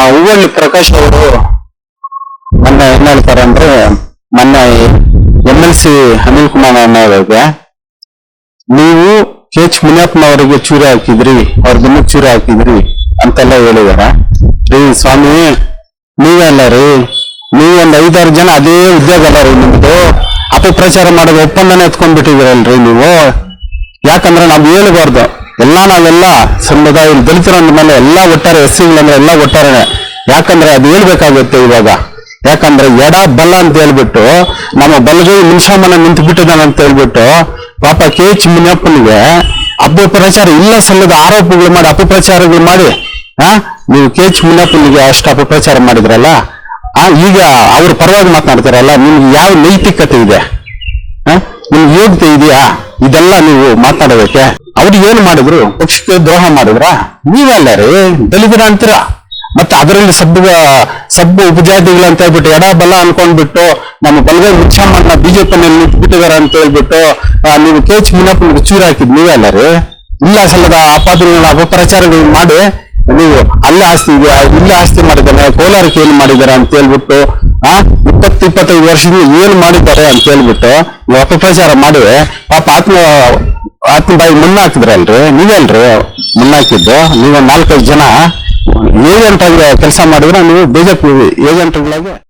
ಆ ಹೂವಳ್ಳಿ ಪ್ರಕಾಶ್ ಅವರು ಮೊನ್ನೆ ಏನ್ ಹೇಳ್ತಾರೆ ಅಂದ್ರೆ ಮೊನ್ನೆ M L C Anil Kumar ಅನ್ನೋರಿಗೆ ನೀವು ಕೆ ಎಚ್ ಮುನಿಯಪ್ಪನವರಿಗೆ ಚೂರಿ ಹಾಕಿದ್ರಿ, ಅವ್ರ ಬೆನ್ನಿಗೆ ಚೂರಿ ಹಾಕಿದ್ರಿ ಅಂತೆಲ್ಲ ಹೇಳಿದಾರ ರೀ ಸ್ವಾಮಿ, ನೀವೆಲ್ಲ ರೀ, ನೀವೊಂದ್ ಐದಾರು ಜನ ಅದೇ ಉದ್ಯೋಗ ಅಲ್ಲ ರೀ ನಿಮ್ದು. ಅಪಪ್ರಚಾರ ಮಾಡೋದು ಒಪ್ಪಂದನ ಎತ್ಕೊಂಡ್ಬಿಟ್ಟಿದ್ದೀರಲ್ರಿ ನೀವು. ಯಾಕಂದ್ರೆ ನಾವು ಹೇಳ್ಬಾರ್ದು. ಎಲ್ಲಾ ನಾವೆಲ್ಲ ಸಮುದಾಯ ದಲಿತರ ಮೇಲೆ ಎಲ್ಲ ಒಟ್ಟಾರೆ ಎಸ್ ಸಿಗಳಂದ್ರೆ ಎಲ್ಲ ಒಟ್ಟಾರೆ ಯಾಕಂದ್ರೆ ಅದು ಹೇಳ್ಬೇಕಾಗುತ್ತೆ ಇವಾಗ. ಯಾಕಂದ್ರೆ ಎಡ ಬಲ ಅಂತ ಹೇಳ್ಬಿಟ್ಟು, ನಮ್ಮ ಬಲಗೈ ನಿಮಿಷಮನ ನಿಂತು ಬಿಟ್ಟಿದ್ದಾನೆ ಅಂತ ಹೇಳ್ಬಿಟ್ಟು ಪಾಪ ಕೆ ಎಚ್ ಮುನಿಯಪ್ಪನಿಗೆ ಅಪಪ್ರಚಾರ ಇಲ್ಲ ಸಲ್ಲದ ಆರೋಪಗಳು ಮಾಡಿ, ಅಪಪ್ರಚಾರಗಳು ಮಾಡಿ, ಆ, ನೀವು ಕೆ ಎಚ್ ಮುನಿಯಪ್ಪನಿಗೆ ಅಷ್ಟು ಅಪಪ್ರಚಾರ ಮಾಡಿದ್ರಲ್ಲ, ಆ, ಈಗ ಅವ್ರ ಪರವಾಗಿ ಮಾತನಾಡ್ತಾರಲ್ಲ, ನಿಮ್ಗೆ ಯಾವ ನೈತಿಕತೆ ಇದೆ? ನಿಮ್ಗೆ ಯೋಗ್ಯತೆ ಇದೆಯಾ? ಇದೆಲ್ಲ ನೀವು ಮಾತನಾಡೋದಕ್ಕೆ? ಅವ್ರಿಗೆ ಏನು ಮಾಡಿದ್ರು? ಪಕ್ಷಕ್ಕೆ ದ್ರೋಹ ಮಾಡಿದ್ರ? ನೀವಲ್ಲ ರೀ, ದಲಿತರ ಅಂತೀರ? ಮತ್ತೆ ಅದರಲ್ಲಿ ಸಬ್ಬ, ಸಬ್ಬು ಉಪಜಾತಿಗಳು ಅಂತ ಹೇಳ್ಬಿಟ್ಟು ಎಡ ಬಲ ಅನ್ಕೊಂಡ್ಬಿಟ್ಟು ನಮ್ಮ ಬಲಗೈ ಮುಚ್ಚಮ್ಮನ್ನ ಬಿಜೆಪಿನಲ್ಲಿ ನಿಂತ್ಬಿಟ್ಟಿದಾರ ಅಂತ ಹೇಳ್ಬಿಟ್ಟು ನೀವು ಕೆ ಎಚ್ ಚೂರು ಹಾಕಿದ್ ನೀವೇ ಅಲ್ಲ ರೀ? ಇಲ್ಲ ಸಲ್ಲದ ಅಪಪ್ರಚಾರಗಳು ಮಾಡಿ ನೀವು ಅಲ್ಲೇ ಆಸ್ತಿ ಇದೆಯಾ? ಇಲ್ಲೇ ಆಸ್ತಿ ಮಾಡಿದ್ದಾನೆ, ಕೋಲಾರಕ್ಕೆ ಏನ್ ಮಾಡಿದ್ದಾರೆ ಅಂತ ಹೇಳ್ಬಿಟ್ಟು, ಆ, ಇಪ್ಪತ್ತು, ಇಪ್ಪತ್ತೈದು ವರ್ಷದಿಂದ ಏನ್ ಮಾಡಿದ್ದಾರೆ ಅಂತ ಹೇಳ್ಬಿಟ್ಟು ಅಪಪ್ರಚಾರ ಮಾಡಿ ಪಾಪ ಆತ್ಮ ಆತ್ಮ ಬಾಯಿ ಮುನ್ನ ನೀವೇಲ್ರಿ ಮುನ್ನಾಕಿದ್ದು ನೀವು ನಾಲ್ಕೈದು ಜನ? ಏಜೆಂಟ್ ಆಗಿ ಕೆಲಸ ಮಾಡಿದ್ರೆ ನೀವು ಬಿಜೆಪಿ ಏಜೆಂಟ್ಗಳಾಗಿ